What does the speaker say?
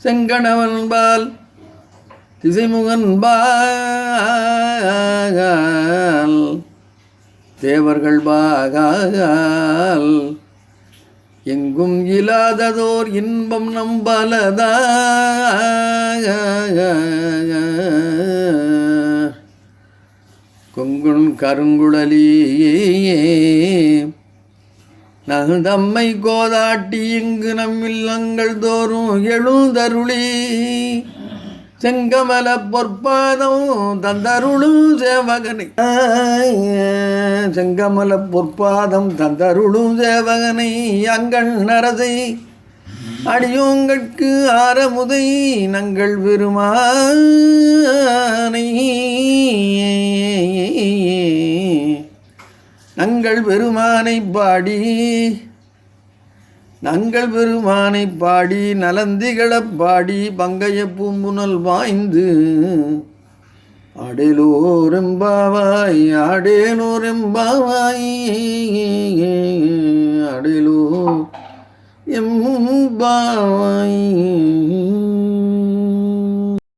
செங்கணவன்பால் திசைமுகன்பால் தேவர்கள் பாகால் எங்கும் இல்லாததோர் இன்பம் நம்பலதா கொங்குண் கருங்குழலியே நகுதம்மை கோதாட்டி இங்கு நம் இல்லங்கள் தோறும் எழுந்தருளி. செங்கமல பொற்பாதம் தந்தருளும் சேவகனை. செங்கமல பொற்பாதம் தந்தருளும் சேவகனை. அங்கள் நரசை அடியோங்கட்கு ஆரமுதை நங்கள் பெருமானை. நங்கள் பெருமானை பாடி நங்கள் பெருமானை பாடி நலந்திகளப் பாடி பங்கைய பூம்புணல் வாய்ந்து ஆடேலோரெம்பாவாய் ஆடேலோரெம்பாவாய் ஆடேலோ எம்பாவாய்.